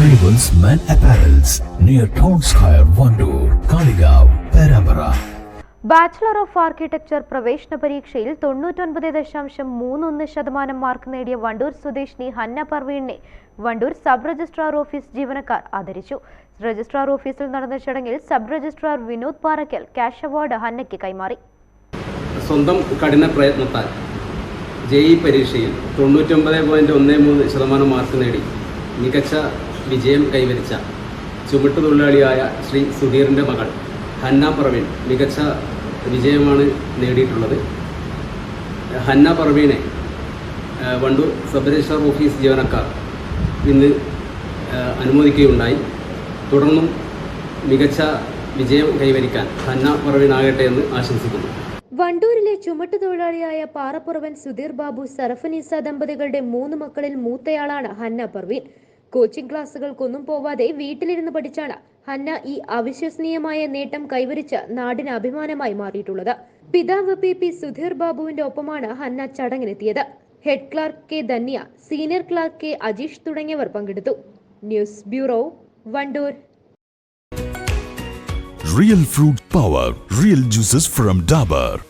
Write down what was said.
Arrivals men apparels near town square Wandoor Kalikavu Perambra bachelor of architecture പ്രവേശന പരീക്ഷയിൽ തൊണ്ണൂറ്റൊൻപത് ദശാംശം മൂന്നൊന്ന് ശതമാനം മാർക്ക് നേടിയ വണ്ടൂർ സ്വദേശിനി ഹന്ന പർവീണിനെ വണ്ടൂർ സബ് രജിസ്ട്രാർ ഓഫീസ് ജീവനക്കാർ ആദരിച്ചു. രജിസ്ട്രാർ ഓഫീസിൽ നടന്ന ചടങ്ങിൽ sub registrar Vinod Parakkal cash award ഹന്നയ്ക്ക് കൈമാറി. സ്വന്തം കഠിന പ്രയത്നത്താൽ ജെഇ പരീക്ഷയിൽ തൊണ്ണൂറ്റൊമ്പത് പോയിന്റ് ഒന്ന് മൂന്ന് ശതമാനം മാർക്ക് നേടി. മികച്ച വിജയം കൈവരിച്ച ചുമട്ടുതൊഴിലാളിയായ ശ്രീ സുധീറിന്റെ മകൾ ഹന്ന പ്രവീൺ മികച്ച വിജയമാണ് നേടിയിട്ടുള്ളത്. ഹന്ന പ്രവീണെ വണ്ടൂർ സബ് രജിസ്ട്രാർ ഓഫീസ് ജീവനക്കാർ ഇന്ന് അനുമോദിക്കുകയുണ്ടായി. തുടർന്നും മികച്ച വിജയം കൈവരിക്കാൻ ഹന്ന പ്രവീണാകട്ടെ എന്ന് ആശംസിക്കുന്നു. വണ്ടൂരിലെ ചുമട്ടുതൊഴിലാളിയായ പാറപ്പുറവൻ സുധീർ ബാബു സറഫനീസ ദമ്പതികളുടെ മൂന്ന് മക്കളിൽ മൂത്തയാളാണ് ഹന്ന പർവീൻ കോച്ചിംഗ് ക്ലാസുകൾക്കൊന്നും പോവാതെ വീട്ടിലിരുന്ന് പഠിച്ചാണ് ഹന്ന ഈ അവിശ്വസനീയമായ നേട്ടം കൈവരിച്ച് നാടിന് അഭിമാനമായി മാറിയിട്ടുള്ളത്. പിതാവ് പി. പി. സുധീർ ബാബുവിന്റെ ഒപ്പമാണ് Hanna ചടങ്ങിനെത്തിയത്. Head clerk K. Dhanya senior clerk K. Ajeesh തുടങ്ങിയവർ പങ്കെടുത്തു. News bureau Wandoor. Real fruit power real juices from Dabur.